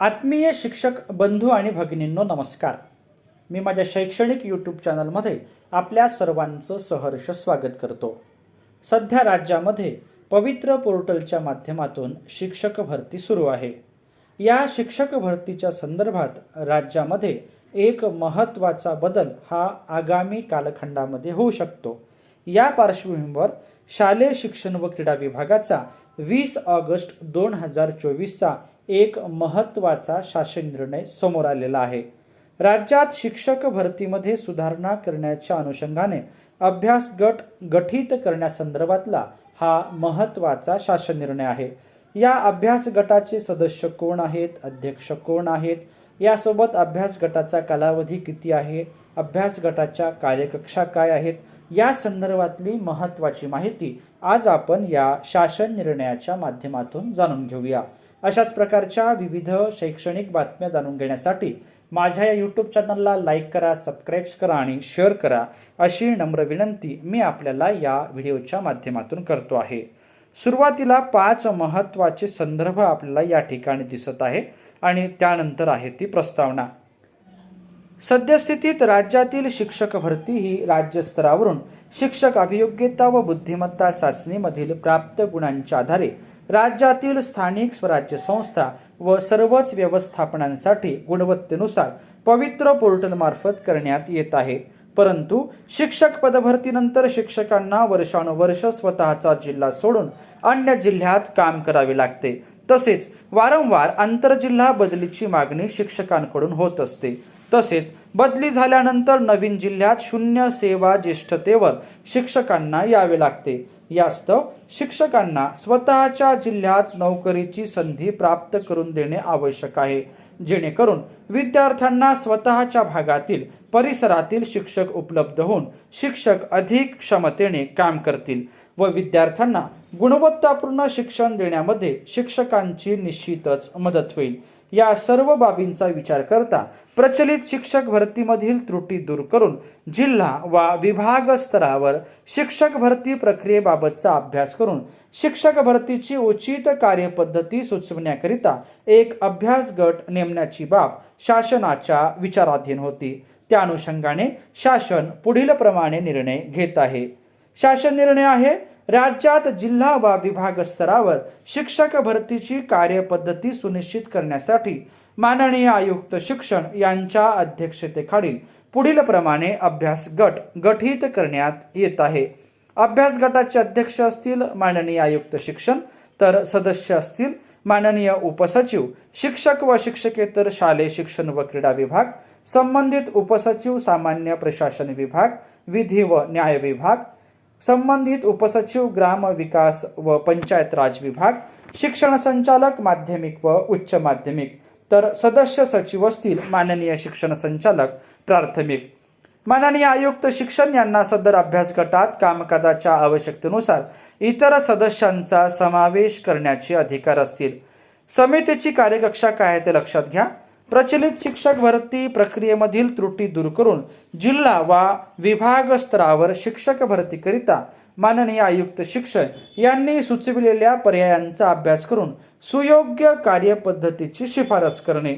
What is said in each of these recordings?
आत्मीय शिक्षक बंधू आणि भगिनींनो नमस्कार. मी माझ्या शैक्षणिक यूट्यूब चॅनलमध्ये आपल्या सर्वांचं सहर्ष स्वागत करतो. सध्या राज्यामध्ये पवित्र पोर्टलच्या माध्यमातून शिक्षक भरती सुरू आहे. या शिक्षक भरतीच्या संदर्भात राज्यामध्ये एक महत्त्वाचा बदल हा आगामी कालखंडामध्ये होऊ शकतो. या पार्श्वभूमीवर शालेय शिक्षण व क्रीडा विभागाचा वीस ऑगस्ट दोन हजार चोवीसचा एक महत्त्वाचा शासन निर्णय समोर आलेला आहे. राज्यात शिक्षक भरतीमध्ये सुधारणा करण्याच्या अनुषंगाने अभ्यास गट गठीत करण्यासंदर्भातला हा महत्त्वाचा शासन निर्णय आहे. या अभ्यास गटाचे सदस्य कोण आहेत? अध्यक्ष कोण आहेत? यासोबत अभ्यास गटाचा कालावधी किती आहे? अभ्यास गटाच्या कार्यकक्षा काय आहेत? या संदर्भातली महत्त्वाची माहिती आज आपण या शासन निर्णयाच्या माध्यमातून जाणून घेऊया. अशाच प्रकारच्या विविध शैक्षणिक बातम्या जाणून घेण्यासाठी माझ्या या यूट्यूब चॅनलला लाईक करा सबस्क्राईब्स करा आणि शेअर करा अशी नम्र विनंती मी आपल्याला या व्हिडिओच्या माध्यमातून करतो आहे. सुरुवातीला पाच महत्त्वाचे संदर्भ आपल्याला या ठिकाणी दिसत आहे आणि त्यानंतर आहे ती प्रस्तावना. सद्यस्थितीत राज्यातील शिक्षक भरती ही राज्यस्तरावरून शिक्षक अभियोग्यता व बुद्धिमत्ता चाचणीमधील प्राप्त गुणांच्या आधारे राज्यातील स्थानिक स्वराज्य संस्था व सर्वच व्यवस्थापनांसाठी गुणवत्तेनुसार पवित्र पोर्टलमार्फत करण्यात येत आहे. परंतु शिक्षक पदभरतीनंतर शिक्षकांना वर्षानुवर्ष स्वतःचा जिल्हा सोडून अन्य जिल्ह्यात काम करावे लागते. तसेच वारंवार आंतरजिल्हा बदलीची मागणी शिक्षकांकडून होत असते. तसेच बदली झाल्यानंतर नवीन जिल्ह्यात शून्य सेवा ज्येष्ठतेवर शिक्षकांना यावे लागते. यास्तव शिक्षकांना स्वतःच्या जिल्ह्यात नोकरीची संधी प्राप्त करून देणे आवश्यक आहे. जेणेकरून विद्यार्थ्यांना स्वतःच्या भागातील परिसरातील शिक्षक उपलब्ध होऊन शिक्षक अधिक क्षमतेने काम करतील. व विद्यार्थ्यांना गुणवत्तापूर्ण शिक्षण देण्यामध्ये शिक्षकांची निश्चितच मदत होईल. या सर्व बाबींचा विचार करता प्रचलित शिक्षक भरतीमधील त्रुटी दूर करून जिल्हा वा विभाग स्तरावर शिक्षक भरती प्रक्रियेबाबतचा अभ्यास करून शिक्षक भरतीची उचित कार्यपद्धती सुचवण्याकरिता एक अभ्यास गट नेमण्याची बाब शासनाच्या विचाराधीन होती. त्या अनुषंगाने शासन पुढील प्रमाणे निर्णय घेत आहे. शासन निर्णय आहे. राज्यात जिल्हा वा विभाग स्तरावर शिक्षक भरतीची कार्यपद्धती सुनिश्चित करण्यासाठी माननीय आयुक्त शिक्षण यांच्या अध्यक्षतेखालील पुढील प्रमाणे अभ्यास गट गठीत करण्यात येत आहे. अभ्यास गटाचे अध्यक्ष असतील माननीय आयुक्त शिक्षण तर सदस्य असतील माननीय उपसचिव शिक्षक व शिक्षकेतर शालेय शिक्षण व क्रीडा विभाग संबंधित उपसचिव सामान्य प्रशासन विभाग विधी व न्याय विभाग संबंधित उपसचिव ग्राम विकास व पंचायत राज विभाग शिक्षण संचालक माध्यमिक व उच्च माध्यमिक तर सदस्य सचिव असतील माननीय शिक्षण संचालक प्राथमिक. माननीय आयुक्त शिक्षण यांना सदर अभ्यास गटात कामकाजाच्या आवश्यकतेनुसार इतर सदस्यांचा समावेश करण्याचे अधिकार असतील. समितीची कार्यकक्षा काय आहे ते लक्षात घ्या. प्रचलित शिक्षक भरती प्रक्रियेमधील त्रुटी दूर करून जिल्हा वा विभाग स्तरावर शिक्षक भरतीकरिता माननीय आयुक्त शिक्षण यांनी सुचविलेल्या पर्यायांचा अभ्यास करून सुयोग्य कार्यपद्धतीची शिफारस करणे.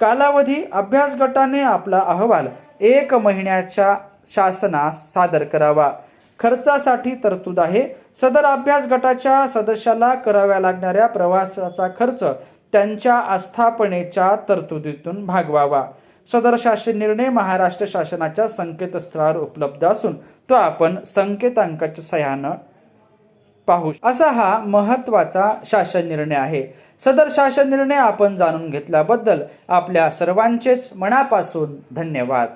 कालावधी अभ्यास गटाने आपला अहवाल एक महिन्याच्या शासनास सादर करावा. खर्चासाठी तरतूद आहे. सदर अभ्यास गटाच्या सदस्याला कराव्या लागणाऱ्या प्रवासाचा खर्च त्यांच्या आस्थापनेच्या तरतुदीतून भागवावा सदर शासन निर्णय महाराष्ट्र शासनाच्या संकेतस्थळावर उपलब्ध असून तो आपण संकेतांकाच्या सहाय्यानं पाहू असा हा महत्त्वाचा शासन निर्णय आहे. सदर शासन निर्णय आपण जाणून घेतल्याबद्दल आपल्या सर्वांचेच मनापासून धन्यवाद.